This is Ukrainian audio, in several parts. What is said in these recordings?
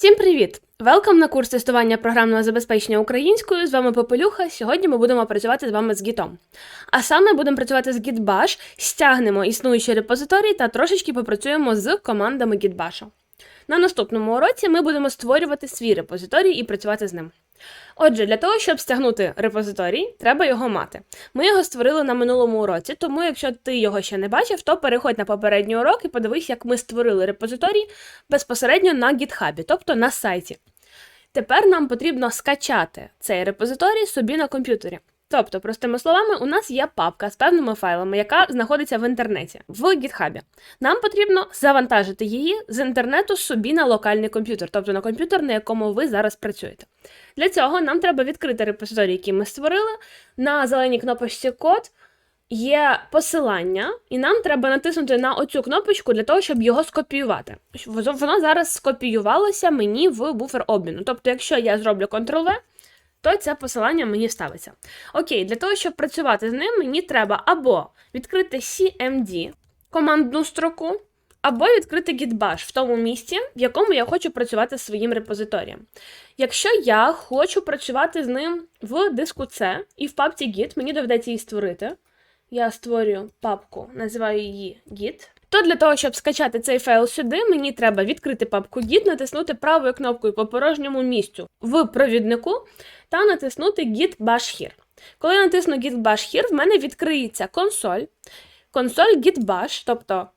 Всім привіт! Велкам на курс тестування програмного забезпечення українською. З вами Попелюха. Сьогодні ми будемо працювати з вами з гітом. А саме будемо працювати з Gitbash, стягнемо існуючі репозиторії та трошечки попрацюємо з командами Gitbash. На наступному уроці ми будемо створювати свій репозиторій і працювати з ним. Отже, для того, щоб стягнути репозиторій, треба його мати. Ми його створили на минулому уроці, тому якщо ти його ще не бачив, то переходь на попередній урок і подивись, як ми створили репозиторій безпосередньо на GitHub, тобто на сайті. Тепер нам потрібно скачати цей репозиторій собі на комп'ютері. Тобто, простими словами, у нас є папка з певними файлами, яка знаходиться в інтернеті в GitHub. Нам потрібно завантажити її з інтернету собі на локальний комп'ютер, тобто на комп'ютер, на якому ви зараз працюєте. Для цього нам треба відкрити репозиторій, який ми створили. На зеленій кнопочці код є посилання, і нам треба натиснути на оцю кнопочку для того, щоб його скопіювати. Воно зараз скопіювалося мені в буфер обміну. Тобто, якщо я зроблю Ctrl-V, то це посилання мені ставиться. Окей, для того, щоб працювати з ним, мені треба або відкрити CMD, командну строку, або відкрити Gitbash в тому місці, в якому я хочу працювати з своїм репозиторієм. Якщо я хочу працювати з ним в диску C і в папці Git, мені доведеться її створити. Я створюю папку, називаю її Git. То для того, щоб скачати цей файл сюди, мені треба відкрити папку Git, натиснути правою кнопкою по порожньому місцю в провіднику та натиснути Git Bash Here. Коли я натисну Git Bash Here, в мене відкриється консоль. Консоль Git Bash, тобто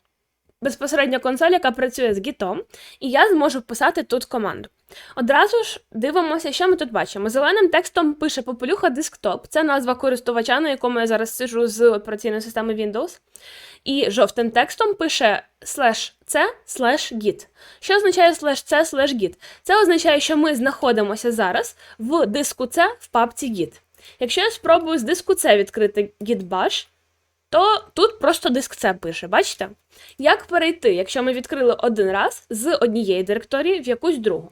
безпосередньо консоль, яка працює з гітом, і я зможу вписати тут команду. Одразу ж дивимося, що ми тут бачимо. Зеленим текстом пише Попелюха Desktop, це назва користувача, на якому я зараз сиджу з операційної системи Windows. І жовтим текстом пише slash c slash git. Що означає slash c slash git? Це означає, що ми знаходимося зараз в диску C в папці Git. Якщо я спробую з диску C відкрити git bash, то тут просто диск C пише, бачите? Як перейти, якщо ми відкрили один раз з однієї директорії в якусь другу?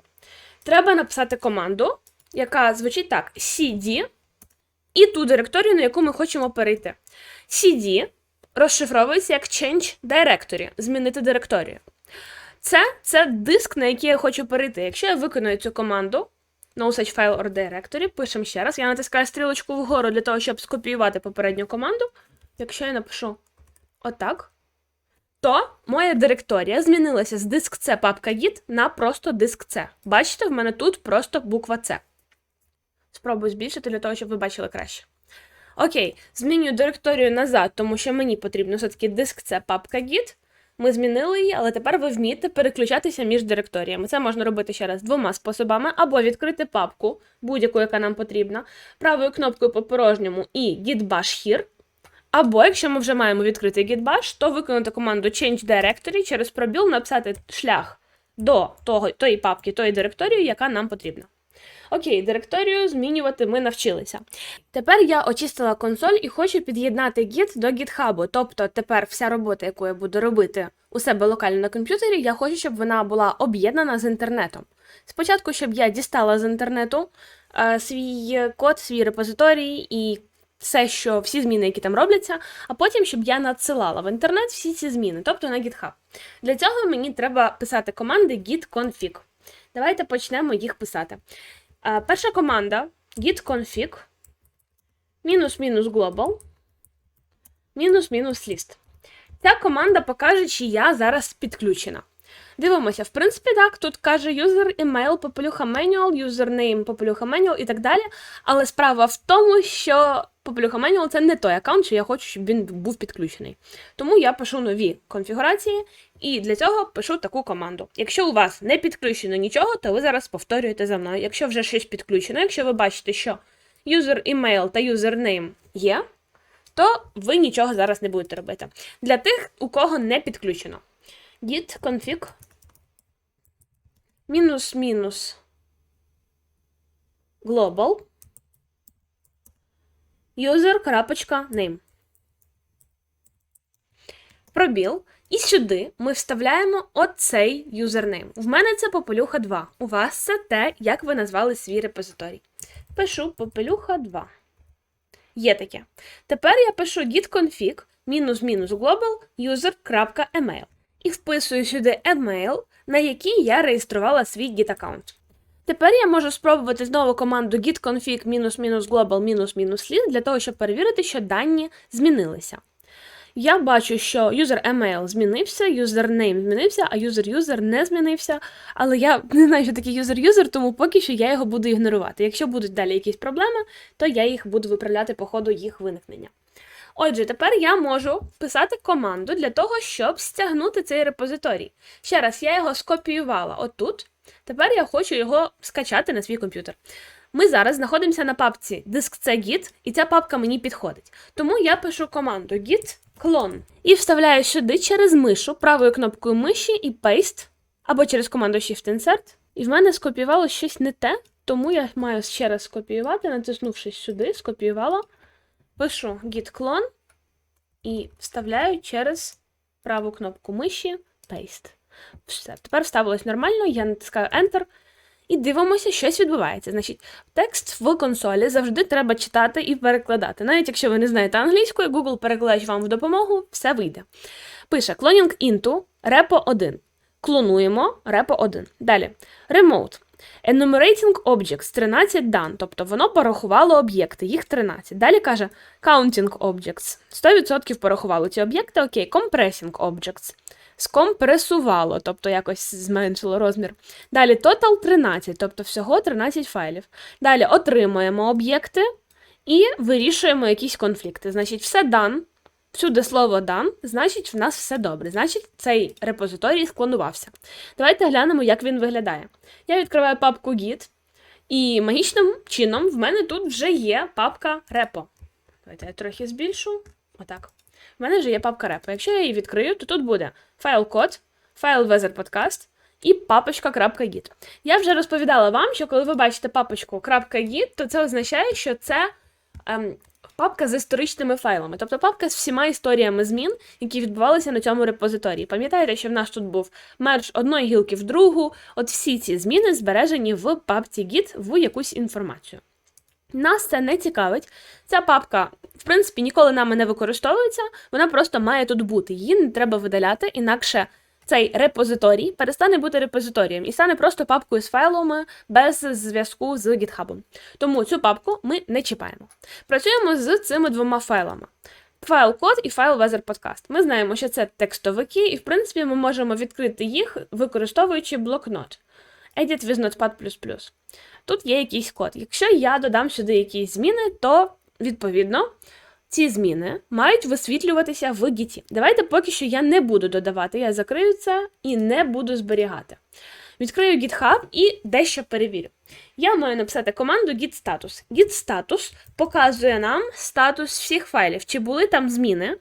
Треба написати команду, яка звучить так: cd і ту директорію, на яку ми хочемо перейти. cd розшифровується як Change Directory, змінити директорію. Це це диск, на який я хочу перейти. Якщо я виконую цю команду, no such file or directory, пишемо ще раз. Я натискаю стрілочку вгору для того, щоб скопіювати попередню команду. Якщо я напишу отак, то моя директорія змінилася з диск C папка Git на просто диск C. Бачите, в мене тут просто буква C. Спробую збільшити для того, щоб ви бачили краще. Окей, змінюю директорію назад, тому що мені потрібно все-таки диск це папка Git. Ми змінили її, але тепер ви вмієте переключатися між директоріями. Це можна робити ще раз двома способами: або відкрити папку, будь-яку, яка нам потрібна, правою кнопкою по порожньому і git bash here. Або, якщо ми вже маємо відкрити git bash, то виконати команду Change Directory через пробіл, написати шлях до того, тої папки, тої директорії, яка нам потрібна. Окей, директорію змінювати ми навчилися. Тепер я очистила консоль і хочу під'єднати Git до GitHub. Тобто тепер вся робота, яку я буду робити у себе локально на комп'ютері, я хочу, щоб вона була об'єднана з інтернетом. Спочатку, щоб я дістала з інтернету е, свій код, свій репозиторій і все, що всі зміни, які там робляться, а потім, щоб я надсилала в інтернет всі ці зміни, тобто на GitHub. Для цього мені треба писати команди git config. Давайте почнемо їх писати. Uh, перша команда git config мінус-мінус global мінус-мінус list. Ця команда покаже, чи я зараз підключена. Дивимося, в принципі, так, тут каже user email, попелюха manual, username, попелюха manual і так далі. Але справа в тому, що попелюха manual це не той аккаунт, що я хочу, щоб він був підключений. Тому я пишу нові конфігурації і для цього пишу таку команду. Якщо у вас не підключено нічого, то ви зараз повторюєте за мною. Якщо вже щось підключено, якщо ви бачите, що user email та username є, то ви нічого зараз не будете робити. Для тих, у кого не підключено. Git config мінус-мінус global user.name. Пробіл. І сюди ми вставляємо оцей юзернейм. В мене це попелюха 2. У вас це те, як ви назвали свій репозиторій. Пишу попелюха 2. Є таке. Тепер я пишу git config global user.email. і вписую сюди email, на який я реєструвала свій git аккаунт. Тепер я можу спробувати знову команду git-config global для того, щоб перевірити, що дані змінилися. Я бачу, що user email змінився, username змінився, а user-user не змінився. Але я не знаю, що таке user-user, тому поки що я його буду ігнорувати. Якщо будуть далі якісь проблеми, то я їх буду виправляти по ходу їх виникнення. Отже, тепер я можу писати команду для того, щоб стягнути цей репозиторій. Ще раз, я його скопіювала отут. Тепер я хочу його скачати на свій комп'ютер. Ми зараз знаходимося на папці диск git, і ця папка мені підходить. Тому я пишу команду git clone і вставляю сюди через мишу правою кнопкою миші і paste, або через команду Shift-Insert. І в мене скопіювало щось не те, тому я маю ще раз скопіювати, натиснувши сюди, скопіювала, пишу git clone і вставляю через праву кнопку миші paste. Все, тепер вставилось нормально, я натискаю Enter. І дивимося, щось відбувається. Значить, текст в консолі завжди треба читати і перекладати. Навіть якщо ви не знаєте англійської, Google перекладач вам в допомогу, все вийде. Пише cloning into repo 1. Клонуємо repo 1. Далі. Remote. Enumerating objects 13 дан, тобто воно порахувало об'єкти, їх 13. Далі каже counting objects. 100% порахувало ці об'єкти. Окей, compressing objects скомпресувало, тобто якось зменшило розмір. Далі total 13, тобто всього 13 файлів. Далі отримуємо об'єкти і вирішуємо якісь конфлікти. Значить, все дан. Всюди слово дан, значить, в нас все добре. Значить, цей репозиторій склонувався. Давайте глянемо, як він виглядає. Я відкриваю папку Git, і магічним чином в мене тут вже є папка repo. Давайте я трохи збільшу. Отак. В мене вже є папка репо. Якщо я її відкрию, то тут буде файл код, файл Weather Podcast і папочка.git. Я вже розповідала вам, що коли ви бачите папочку .git, то це означає, що це ем, папка з історичними файлами, тобто папка з всіма історіями змін, які відбувалися на цьому репозиторії. Пам'ятаєте, що в нас тут був мерж одної гілки в другу, от всі ці зміни збережені в папці Git в якусь інформацію. Нас це не цікавить. Ця папка, в принципі, ніколи нами не використовується, вона просто має тут бути. Її не треба видаляти, інакше цей репозиторій перестане бути репозиторієм і стане просто папкою з файлами без зв'язку з GitHub. Тому цю папку ми не чіпаємо. Працюємо з цими двома файлами. Файл код і файл Weather Podcast. Ми знаємо, що це текстовики, і, в принципі, ми можемо відкрити їх, використовуючи блокнот. Edit with Notepad++. Тут є якийсь код. Якщо я додам сюди якісь зміни, то відповідно ці зміни мають висвітлюватися в Git. Давайте поки що я не буду додавати, я закрию це і не буду зберігати. Відкрию GitHub і дещо перевірю. Я маю написати команду git status. Git status показує нам статус всіх файлів, чи були там зміни,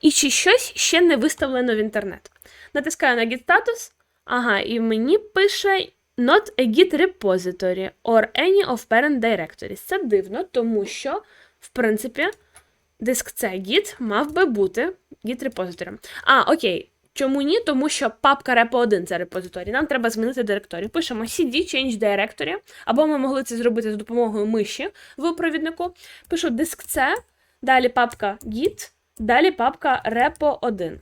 і чи щось ще не виставлено в інтернет. Натискаю на git status, ага, і мені пише Not a Git repository or any of parent directories. Це дивно, тому що, в принципі, диск це Git мав би бути Git репозитором. А, окей. Чому ні? Тому що папка repo 1 це репозиторій. Нам треба змінити директорію. Пишемо cd change directory, або ми могли це зробити за допомогою миші в провіднику. Пишу диск C, далі папка Git, далі папка repo 1.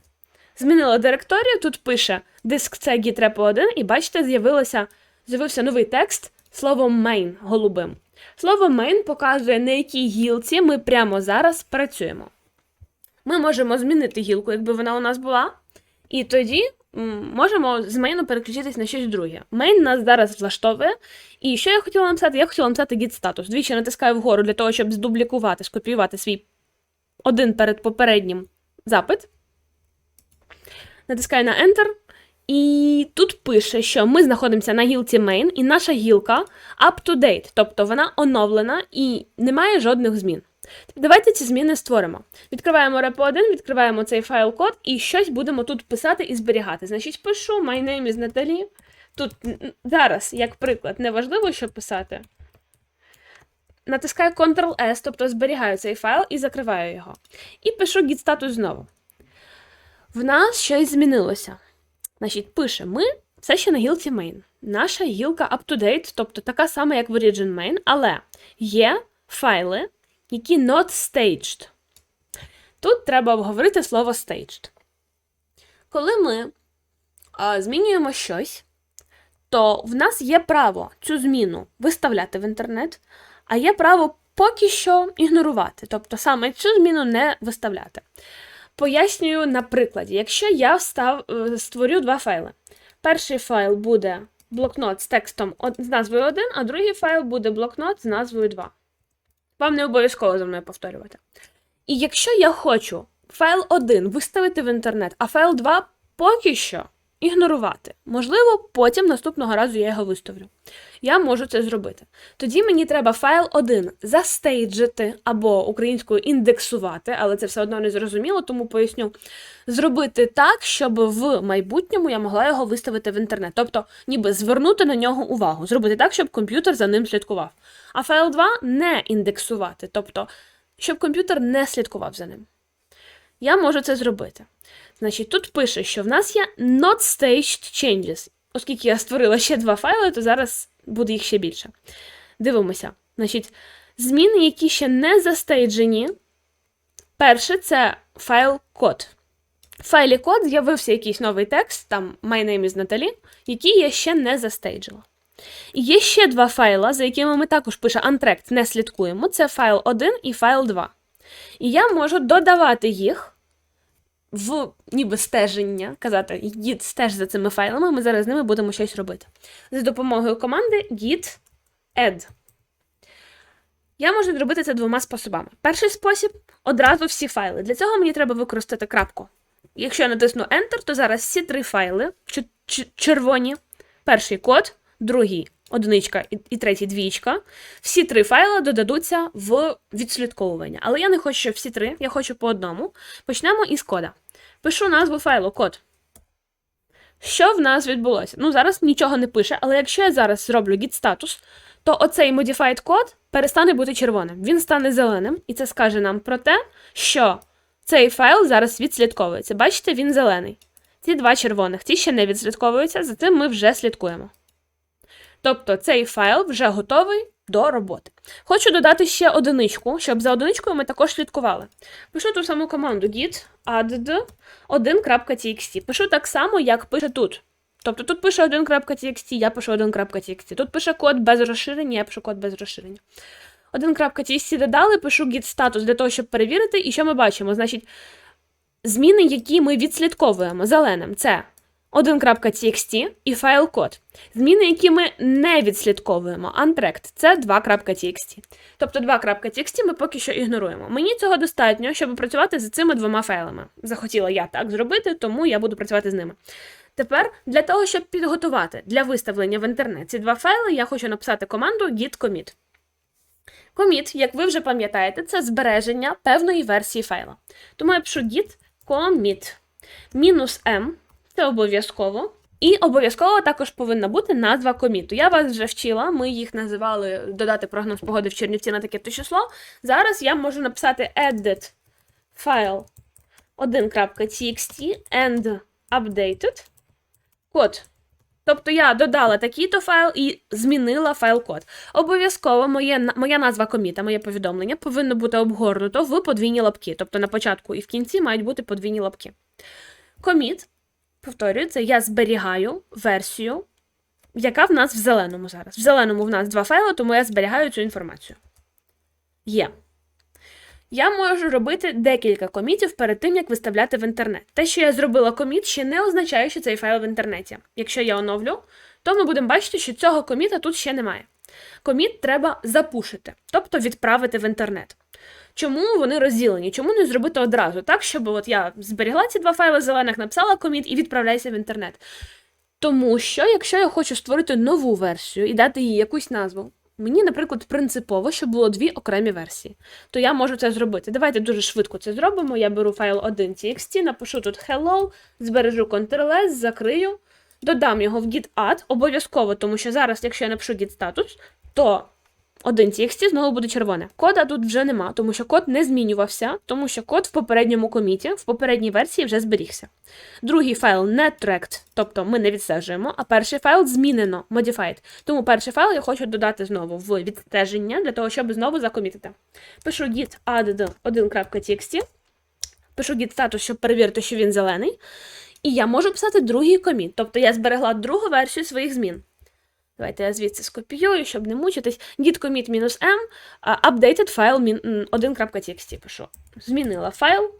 Змінила директорію, тут пише диск C git repo 1, і бачите, з'явився новий текст словом main голубим. Слово main показує, на якій гілці ми прямо зараз працюємо. Ми можемо змінити гілку, якби вона у нас була, і тоді можемо з мейну переключитись на щось друге. Main нас зараз влаштовує. І що я хотіла написати? Я хотіла написати git статус. Двічі натискаю вгору для того, щоб здублікувати, скопіювати свій один перед попереднім запит. Натискаю на Enter. І тут пише, що ми знаходимося на гілці main, і наша гілка up-to-date, тобто вона оновлена і немає жодних змін. Давайте ці зміни створимо. Відкриваємо repo 1, відкриваємо цей файл код і щось будемо тут писати і зберігати. Значить, пишу My name is Natalie. Тут зараз, як приклад, неважливо, що писати. Натискаю Ctrl-S, тобто зберігаю цей файл і закриваю його. І пишу git статус знову. В нас щось змінилося. Значить, пише, ми все ще на гілці main. Наша гілка up-to-date, тобто така сама, як в Origin main, але є файли, які not staged. Тут треба обговорити слово staged. Коли ми а, змінюємо щось, то в нас є право цю зміну виставляти в інтернет, а є право поки що ігнорувати, тобто саме цю зміну не виставляти. Пояснюю на прикладі, якщо я встав, е, створю два файли. Перший файл буде блокнот з текстом з назвою 1, а другий файл буде блокнот з назвою 2. Вам не обов'язково за мною повторювати. І якщо я хочу файл 1 виставити в інтернет, а файл 2 поки що ігнорувати, можливо, потім наступного разу я його виставлю. Я можу це зробити. Тоді мені треба файл 1 застейджити або українською індексувати, але це все одно не зрозуміло, тому поясню. Зробити так, щоб в майбутньому я могла його виставити в інтернет. Тобто, ніби звернути на нього увагу, зробити так, щоб комп'ютер за ним слідкував. А файл 2 не індексувати, тобто, щоб комп'ютер не слідкував за ним. Я можу це зробити. Значить, тут пише, що в нас є not staged changes. Оскільки я створила ще два файли, то зараз буде їх ще більше. Дивимося. Значить, зміни, які ще не застейджені. Перше це файл код. В файлі код з'явився якийсь новий текст, там My name is Natalie, який я ще не застейджила. І є ще два файла, за якими ми також пише Untracked, не слідкуємо. Це файл 1 і файл 2. І я можу додавати їх в ніби стеження, казати git стеж за цими файлами, ми зараз з ними будемо щось робити. За допомогою команди git add. Я можу зробити це двома способами. Перший спосіб одразу всі файли. Для цього мені треба використати крапку. Якщо я натисну Enter, то зараз всі три файли червоні. Перший код, другий одиничка і третій двічка. Всі три файли додадуться в відслідковування. Але я не хочу, щоб всі три, я хочу по одному. Почнемо із кода. Пишу назву файлу код. Що в нас відбулося? Ну, зараз нічого не пише, але якщо я зараз зроблю git status, то оцей modified код перестане бути червоним. Він стане зеленим, і це скаже нам про те, що цей файл зараз відслідковується. Бачите, він зелений. Ці два червоних, ті ще не відслідковуються, за цим ми вже слідкуємо. Тобто цей файл вже готовий до роботи. Хочу додати ще одиничку, щоб за одиничкою ми також слідкували. Пишу ту саму команду git add 1.txt. Пишу так само, як пише тут. Тобто тут пише 1.txt, я пишу 1.txt. Тут пише код без розширення, я пишу код без розширення. 1.txt додали, пишу git статус для того, щоб перевірити. І що ми бачимо? Значить, зміни, які ми відслідковуємо зеленим, це 1.txt і файл код. Зміни, які ми не відслідковуємо, untracked, це 2.txt. Тобто 2.txt ми поки що ігноруємо. Мені цього достатньо, щоб працювати з цими двома файлами. Захотіла я так зробити, тому я буду працювати з ними. Тепер для того, щоб підготувати для виставлення в інтернет ці два файли, я хочу написати команду git commit. Commit, як ви вже пам'ятаєте, це збереження певної версії файла. Тому я пишу git commit. Мінус m це обов'язково. І обов'язково також повинна бути назва коміту. Я вас вже вчила, ми їх називали додати прогноз погоди в Чернівці на таке то число. Зараз я можу написати edit file 1.txt and updated код. Тобто я додала такий-то файл і змінила файл-код. Обов'язково моє, моя назва коміта, моє повідомлення повинно бути обгорнуто в подвійні лапки. Тобто на початку і в кінці мають бути подвійні лапки. Коміт, повторюю, це я зберігаю версію, яка в нас в зеленому зараз. В зеленому в нас два файли, тому я зберігаю цю інформацію. Є. Я можу робити декілька комітів перед тим, як виставляти в інтернет. Те, що я зробила коміт, ще не означає, що цей файл в інтернеті. Якщо я оновлю, то ми будемо бачити, що цього коміта тут ще немає. Коміт треба запушити, тобто відправити в інтернет. Чому вони розділені? Чому не зробити одразу так, щоб от я зберігла ці два файли зелених, написала коміт і відправляйся в інтернет? Тому що, якщо я хочу створити нову версію і дати їй якусь назву, мені, наприклад, принципово, щоб було дві окремі версії, то я можу це зробити. Давайте дуже швидко це зробимо. Я беру файл 1.txt, напишу тут hello, збережу Ctrl-S, закрию, додам його в git add, обов'язково, тому що зараз, якщо я напишу git status, то 1.txt знову буде червоне. Кода тут вже нема, тому що код не змінювався, тому що код в попередньому коміті, в попередній версії вже зберігся. Другий файл не tracked, тобто ми не відстежуємо, а перший файл змінено, modified. Тому перший файл я хочу додати знову в відстеження для того, щоб знову закомітити. Пишу git add 1.txt, пишу git status, щоб перевірити, що він зелений. І я можу писати другий коміт. Тобто я зберегла другу версію своїх змін. Давайте я звідси скопіюю, щоб не мучитись. Git commit m updated file 1.txt пишу. Змінила файл,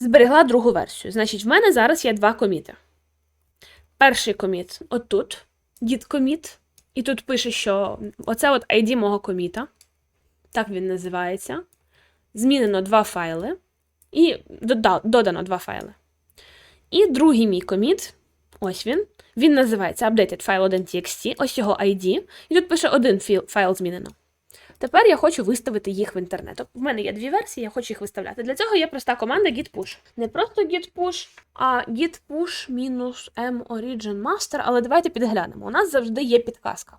зберегла другу версію. Значить, в мене зараз є два коміти. Перший коміт отут, git commit, і тут пише, що оце от ID мого коміта. Так він називається. Змінено два файли. І додано два файли. І другий мій коміт, ось він. Він називається updated file 1.txt, ось його ID, і тут пише один файл змінено. Тепер я хочу виставити їх в інтернет. Тобто В мене є дві версії, я хочу їх виставляти. Для цього є проста команда git push. Не просто git push, а git push m origin master, але давайте підглянемо. У нас завжди є підказка.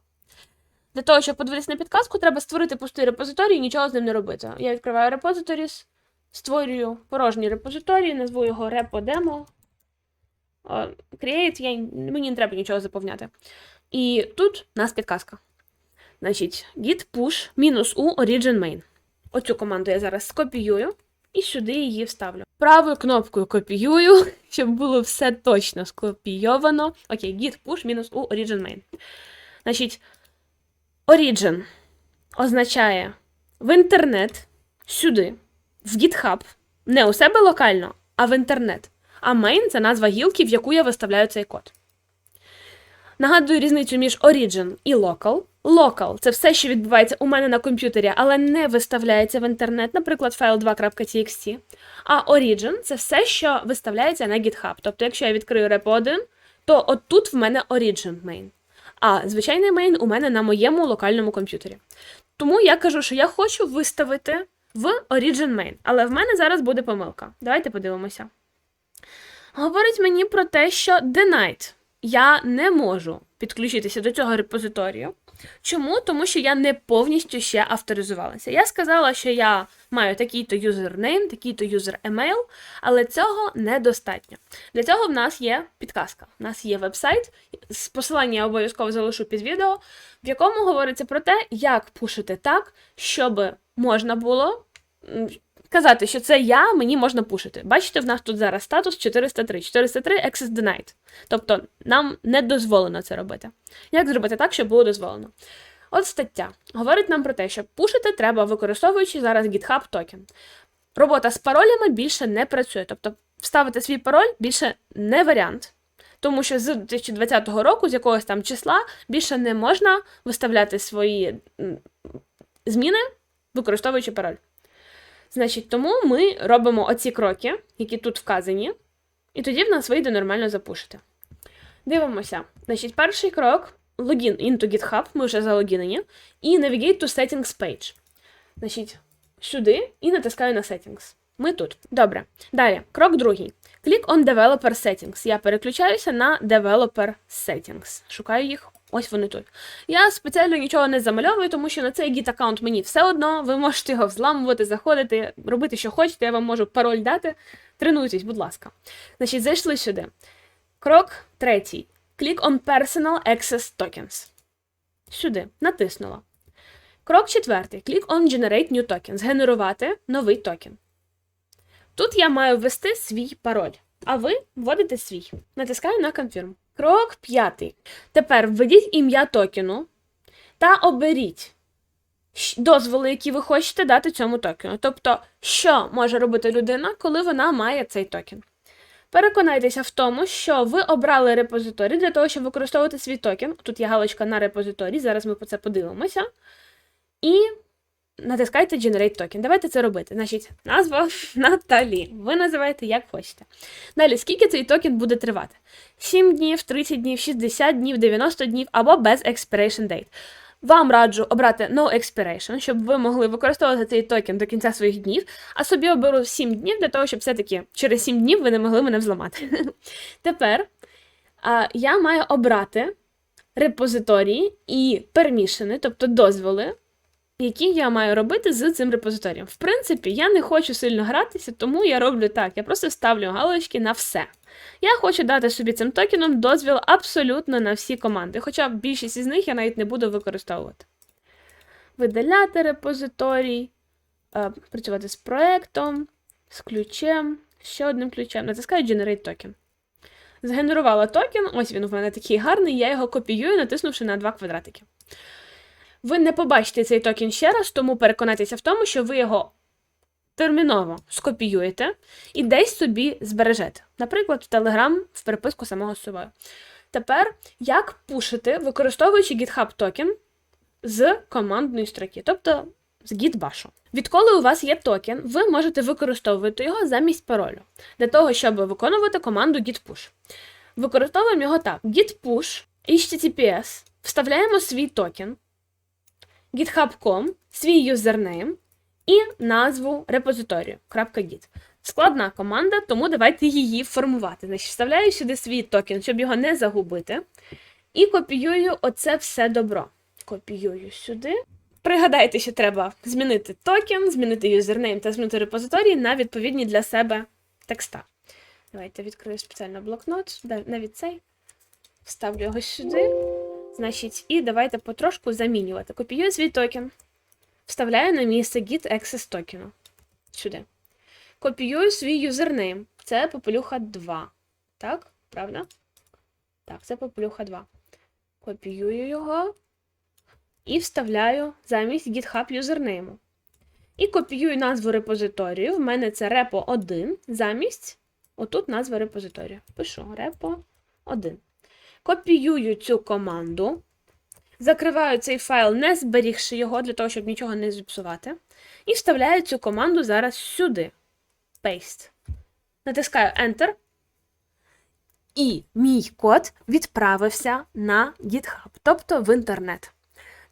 Для того, щоб подивитися на підказку, треба створити пустий репозиторій і нічого з ним не робити. Я відкриваю репозиторіс, створюю порожній репозиторій, назву його repo-demo. Create, я, мені не треба нічого заповняти. І тут у нас підказка. Значить, git push мінус u origin main. Оцю команду я зараз скопіюю і сюди її вставлю. Правою кнопкою копіюю, щоб було все точно скопійовано. Окей, git push мінус u origin main. Значить, origin означає в інтернет сюди, в GitHub, не у себе локально, а в інтернет. А main – це назва гілки, в яку я виставляю цей код. Нагадую різницю між origin і local. Local – це все, що відбувається у мене на комп'ютері, але не виставляється в інтернет, наприклад, файл 2.txt. А origin – це все, що виставляється на GitHub. Тобто, якщо я відкрию repo 1, то отут в мене origin main. А звичайний main у мене на моєму локальному комп'ютері. Тому я кажу, що я хочу виставити в origin main. Але в мене зараз буде помилка. Давайте подивимося. Говорить мені про те, що denied. Я не можу підключитися до цього репозиторію. Чому? Тому що я не повністю ще авторизувалася. Я сказала, що я маю такий-то юзернейм, такий-то юзер емейл, але цього недостатньо. Для цього в нас є підказка. У нас є веб-сайт, посилання я обов'язково залишу під відео, в якому говориться про те, як пушити так, щоб можна було м, казати, що це я, мені можна пушити. Бачите, в нас тут зараз статус 403. 403 access denied. Тобто нам не дозволено це робити. Як зробити так, щоб було дозволено? От стаття говорить нам про те, що пушити треба, використовуючи зараз GitHub токен. Робота з паролями більше не працює. Тобто вставити свій пароль більше не варіант. Тому що з 2020 року, з якогось там числа, більше не можна виставляти свої зміни, використовуючи пароль. Значить, тому ми робимо оці кроки, які тут вказані, і тоді в нас вийде нормально запушити. Дивимося. Значить, перший крок логін into GitHub, ми вже залогінені, і navigate to settings page. Значить, сюди і натискаю на settings. Ми тут. Добре. Далі, крок другий. Click on Developer Settings. Я переключаюся на Developer Settings. Шукаю їх. Ось вони тут. Я спеціально нічого не замальовую, тому що на цей git аккаунт мені все одно. Ви можете його взламувати, заходити, робити, що хочете. Я вам можу пароль дати. Тренуйтесь, будь ласка. Значить, зайшли сюди. Крок третій. Click on Personal Access Tokens. Сюди. Натиснула. Крок четвертий. Click on Generate New Token. Згенерувати новий токен. Тут я маю ввести свій пароль, а ви вводите свій. Натискаю на Confirm. Крок п'ятий. Тепер введіть ім'я токену та оберіть дозволи, які ви хочете дати цьому токену. Тобто, що може робити людина, коли вона має цей токен. Переконайтеся в тому, що ви обрали репозиторій для того, щоб використовувати свій токен. Тут є галочка на репозиторій, зараз ми по це подивимося. І натискайте Generate Token. Давайте це робити. Значить, назва Наталі. Ви називаєте як хочете. Далі, скільки цей токен буде тривати? 7 днів, 30 днів, 60 днів, 90 днів або без expiration date. Вам раджу обрати No Expiration, щоб ви могли використовувати цей токен до кінця своїх днів, а собі оберу 7 днів для того, щоб все-таки через 7 днів ви не могли мене взламати. Тепер а, я маю обрати репозиторії і пермішени, тобто дозволи, які я маю робити з цим репозиторієм. В принципі, я не хочу сильно гратися, тому я роблю так. Я просто ставлю галочки на все. Я хочу дати собі цим токеном дозвіл абсолютно на всі команди, хоча більшість із них я навіть не буду використовувати. Видаляти репозиторій, е, працювати з проектом, з ключем, ще одним ключем. Натискаю Generate Token. Згенерувала токен, ось він у мене такий гарний, я його копіюю, натиснувши на два квадратики. Ви не побачите цей токен ще раз, тому переконайтеся в тому, що ви його терміново скопіюєте і десь собі збережете. Наприклад, в Telegram в переписку самого з собою. Тепер як пушити, використовуючи GitHub токен з командної строки, тобто з Gitbash. Відколи у вас є токен, ви можете використовувати його замість паролю для того, щоб виконувати команду gitpush. Використовуємо його так: gitpush, https, вставляємо свій токен, github.com, свій юзернейм і назву репозиторію .git. Складна команда, тому давайте її формувати. Значить, вставляю сюди свій токен, щоб його не загубити. І копіюю оце все добро. Копіюю сюди. Пригадайте, що треба змінити токен, змінити юзернейм та змінити репозиторій на відповідні для себе текста. Давайте відкрию спеціально блокнот, навіть цей. Вставлю його сюди. Значить, і давайте потрошку замінювати. Копіюю свій токен. Вставляю на місце git access токену. Сюди. Копіюю свій юзернейм. Це попелюха 2. Так? Правда? Так, це попелюха 2. Копіюю його і вставляю замість GitHub юзернейму. І копіюю назву репозиторію. В мене це repo 1 замість отут назва репозиторію. Пишу repo 1. Копіюю цю команду. Закриваю цей файл, не зберігши його, для того, щоб нічого не зіпсувати. І вставляю цю команду зараз сюди. Paste. Натискаю Enter. І мій код відправився на GitHub, тобто в інтернет.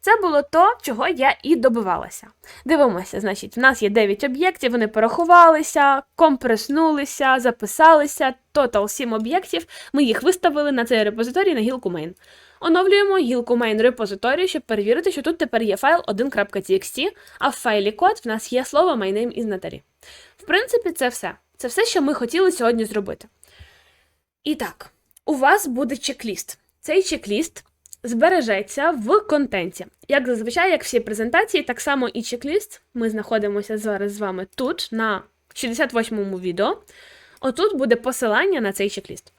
Це було то, чого я і добивалася. Дивимося, значить, в нас є 9 об'єктів, вони порахувалися, компреснулися, записалися, тотал 7 об'єктів. Ми їх виставили на цей репозиторій на гілку main. Оновлюємо гілку main репозиторію, щоб перевірити, що тут тепер є файл 1.txt, а в файлі код в нас є слово my name is Natalie. В принципі, це все. Це все, що ми хотіли сьогодні зробити. І так, у вас буде чек-ліст. Цей чек-ліст збережеться в контенті. Як зазвичай, як всі презентації, так само і чек-ліст. Ми знаходимося зараз з вами тут, на 68-му відео. Отут буде посилання на цей чек-ліст.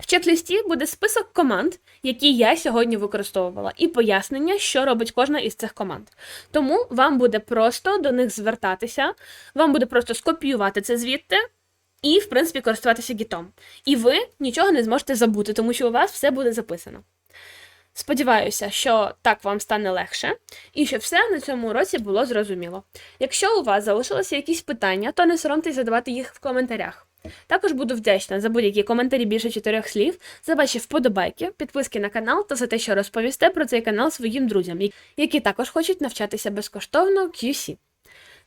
В чек-лісті буде список команд, які я сьогодні використовувала, і пояснення, що робить кожна із цих команд. Тому вам буде просто до них звертатися, вам буде просто скопіювати це звідти і, в принципі, користуватися гітом. І ви нічого не зможете забути, тому що у вас все буде записано. Сподіваюся, що так вам стане легше, і що все на цьому уроці було зрозуміло. Якщо у вас залишилися якісь питання, то не соромтесь задавати їх в коментарях. Також буду вдячна за будь-які коментарі більше чотирьох слів, за ваші вподобайки, підписки на канал та за те, що розповісте про цей канал своїм друзям, які також хочуть навчатися безкоштовно QC.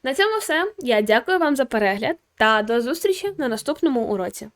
На цьому все. Я дякую вам за перегляд та до зустрічі на наступному уроці.